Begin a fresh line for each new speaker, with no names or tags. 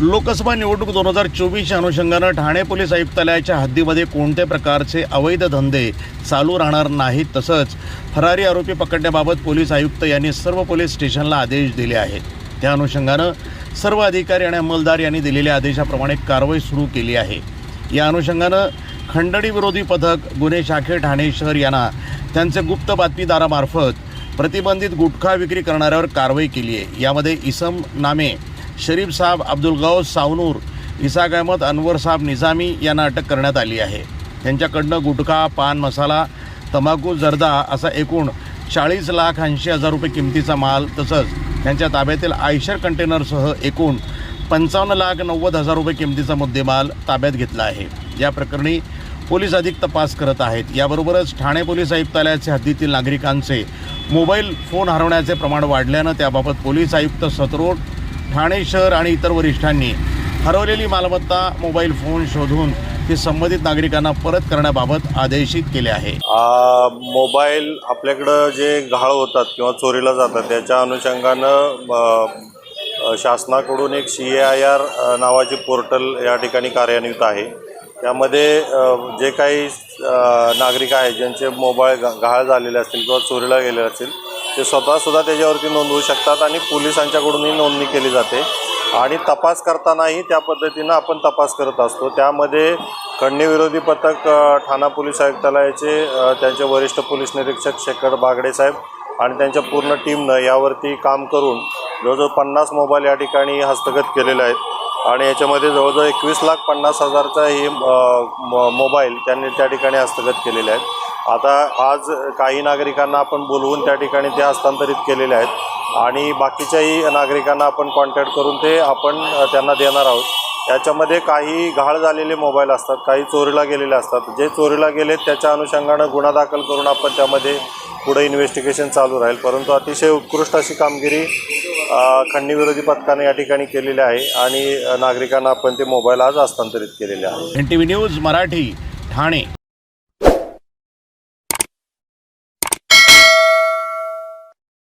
लोकसभा निवडणूक दोन हजार चोवीसच्या अनुषंगानं ठाणे पोलीस आयुक्तालयाच्या हद्दीमध्ये कोणत्या प्रकारचे अवैध धंदे चालू राहणार नाहीत तसंच फरारी आरोपी पकडण्याबाबत पोलीस आयुक्त यांनी सर्व पोलीस स्टेशनला आदेश दिले आहेत. त्या अनुषंगानं सर्व अधिकारी आणि अंमलदार यांनी दिलेल्या आदेशाप्रमाणे कारवाई सुरू केली आहे. या अनुषंगानं खंडणी विरोधी पथक गुन्हे शाखे ठाणे शहर यांना त्यांचे गुप्त बातमीदारामार्फत प्रतिबंधित गुटखा विक्री करणाऱ्यावर कारवाई केली आहे. यामध्ये इसम नामे शरीफ साहब अब्दुल गौस सावनूर इसाक अहमद अनवर साहब निजामी यांना अटक करण्यात आली आहे. त्यांच्याकडनं गुटखा पान मसाला तंबाखू जर्दा असा एकूण चाळीस लाख ऐंशी हजार रुपये किमतीचा माल तसंच त्यांच्या ताब्यातील आयशर कंटेनरसह एकूण पंचावन्न लाख नव्वद हजार रुपये किमतीचा मुद्देमाल ताब्यात घेतला आहे. या प्रकरणी पोलीस अधिक तपास करत आहेत. याबरोबरच ठाणे पोलीस आयुक्तालयाचे हद्दीतील नागरिकांचे मोबाईल फोन हरवण्याचे प्रमाण वाढल्यानं त्याबाबत पोलीस आयुक्त सतरोड ठाणे शहर आणि इतर वरिष्ठांनी हरवलेली मालमत्ता मोबाईल फोन शोधून ते संबंधित नागरिकांना परत करण्याबाबत आदेशित केले आहे.
मोबाईल आपल्याकडं जे गहाळ होतात किंवा चोरीला जातात त्याच्या अनुषंगानं शासनाकडून एक सी ए आय आर नावाचे पोर्टल या ठिकाणी कार्यान्वित आहे. त्यामध्ये जे काही नागरिक आहेत ज्यांचे मोबाईल घाळ गहाळ झालेले असतील किंवा चोरीला गेले असतील ते स्वतःसुद्धा त्याच्यावरती नोंदवू शकतात आणि पोलिसांच्याकडूनही नोंदणी केली जाते. आणि तपास करतानाही त्या पद्धतीनं आपण तपास करत असतो. त्यामध्ये खंडणीविरोधी पथक ठाणा पोलीस आयुक्तालयाचे त्यांचे वरिष्ठ पोलीस निरीक्षक शेखर बागडे साहेब आणि त्यांच्या पूर्ण टीमनं यावरती काम करून जवळजवळ पन्नास मोबाईल या ठिकाणी हस्तगत केलेले आहेत. आणि याच्यामध्ये जवळजवळ एकवीस लाख पन्नास हजारचा हे मोबाईल त्यांनी त्या ठिकाणी हस्तगत केलेले आहेत. आता आज काही नागरिकांना आपण बोलवून त्या ठिकाणी ते हस्तांतरित केलेले आहेत. आणि बाकीच्याही नागरिकांना आपण कॉन्टॅक्ट करून ते आपण त्यांना देणार आहोत. याच्यामध्ये काही घाळ झालेले मोबाईल असतात काही चोरीला गेलेले असतात. जे चोरीला गेले त्याच्या अनुषंगानं गुन्हा दाखल करून आपण त्यामध्ये पुढे इन्व्हेस्टिगेशन चालू राहील. परंतु अतिशय उत्कृष्ट अशी कामगिरी खंडणीविरोधी पथकाने या ठिकाणी केलेली आहे आणि नागरिकांना आपण ते मोबाईल आज हस्तांतरित केलेले आहे.
N T V news Marathi Thane.